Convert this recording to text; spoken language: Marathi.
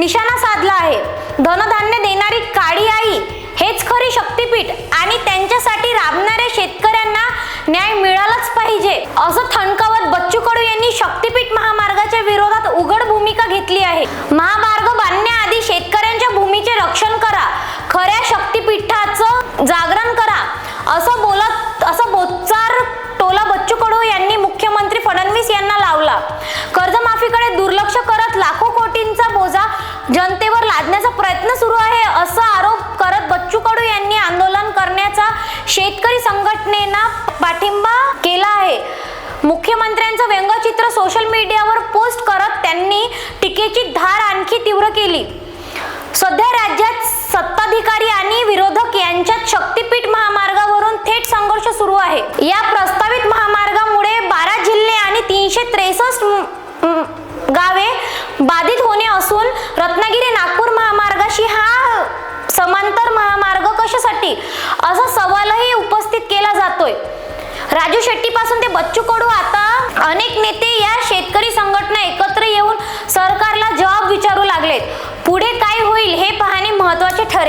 निशाणा साधला आहे. धनधान्य देणारी काळी आई हेच खरी शक्तीपीठ आणि त्यांच्यासाठी राबणाऱ्या शेतकऱ्यांना न्याय मिळालाच पाहिजे. असं थणकावत बच्चू कडू यांनी शक्तीपीठ महामार्गाच्या विरोधात उघड भूमिका घेतली आहे. महामार्ग साधण्याचा प्रयत्न सुरू आहे असा आरोप करत बच्चू कडू यांनी आंदोलन करण्याचा शेतकरी संघटनेना पाठिंबा केला आहे. मुख्यमंत्र्यांचं व्यंगचित्र सोशल मीडियावर पोस्ट करत त्यांनी टीकेची धार आणखी तीव्र केली. सध्या राज्यात सत्ताधिकारी आणि विरोधक यांच्यात शक्तीपीठ महामार्गावरून थेट संघर्ष सुरू आहे. या प्रस्तावित महामार्गामुळे बारा जिल्हे आणि तीनशे त्रेसष्ट गावे बाधित होणे असून रत्नागिरी राजू शेट्टी पासून ते बच्चू कडू आता अनेक नेते या शेतकरी संघटना एकत्र येऊन सरकारला जबाब विचारू लागलेत. पुढे काय होईल हे पाहणे महत्त्वाचे ठरेल.